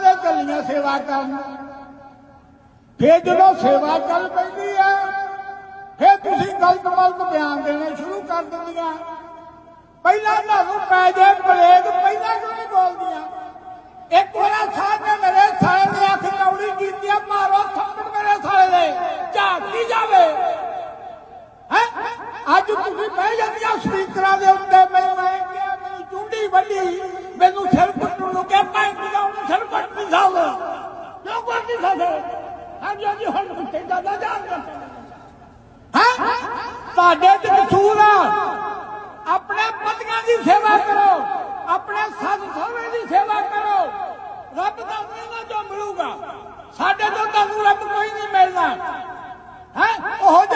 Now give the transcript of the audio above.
ਚੱਲੀਆਂ ਸੇਵਾ ਕਰਨ। ਫੇਰ ਜਦੋਂ ਸੇਵਾ ਚੱਲ ਪੈਂਦੀ ਆ, ਫੇਰ ਤੁਸੀਂ ਗਲਤ ਮਲਤ ਬਿਆਨ ਦੇਣੇ ਸ਼ੁਰੂ ਕਰ ਦਿੰਦੀਆਂ। ਪਹਿਲਾਂ ਤੁਹਾਨੂੰ ਪੈ ਜੇ ਬਲੇਗ ਪਹਿਲਾਂ ਕਿਉਂ ਨਹੀਂ ਬੋਲਦੀਆਂ? ਇੱਕ ਵਾਰ ਸਾਹਿਬ ਨੇ ਮੇਰੇ ਸਾਲੇ ਦੀ ਅੱਖ ਕੌੜੀ ਕੀਤੀ ਆ, ਮਾਰੋ ਥੱਪੜ ਮੇਰੇ ਸਾਲੇ ਦੇ ਝਾਕੀ ਜਾਵੇ। ਹੈ? ਅੱਜ ਤੁਸੀਂ ਬਹਿ ਜਾਂਦੀਆਂ ਸਪੀਕਰਾਂ ਦੇ ਉੱਤੇ, ਮੈਂ ਮੈਂ ਕਿਹਾ ਮੇਰੀ ਚੁੰਡੀ ਵੱਡੀ ਮੈਨੂੰ ਸਿਰ ਕੁੱਟਣ ਕਿਉਂ ਕੁੱਟ ਹਾਂਜੀ ਹਾਂਜੀ ਹੁਣ ਕੁੱਤੇ ਦਾ ਨਾ ਜਾਣ ਤੁਹਾਡੇ ਚ ਕਸੂਰ ਆ। ਆਪਣੇ ਪਤਕਾਂ ਦੀ ਸੇਵਾ ਕਰੋ। ਆਪਣੇ ਸੱਸ ਸਹੁਰੇ ਦੀ ਸੇਵਾ ਕਰੋ। ਰੱਬ ਦਾ ਮਿਲਣਾ ਜੋ ਮਿਲੂਗਾ। ਸਾਡੇ ਤੋਂ ਤੁਹਾਨੂੰ ਰੱਬ ਕੋਈ ਨਹੀਂ ਮਿਲਣਾ ਹੈ? ਉਹ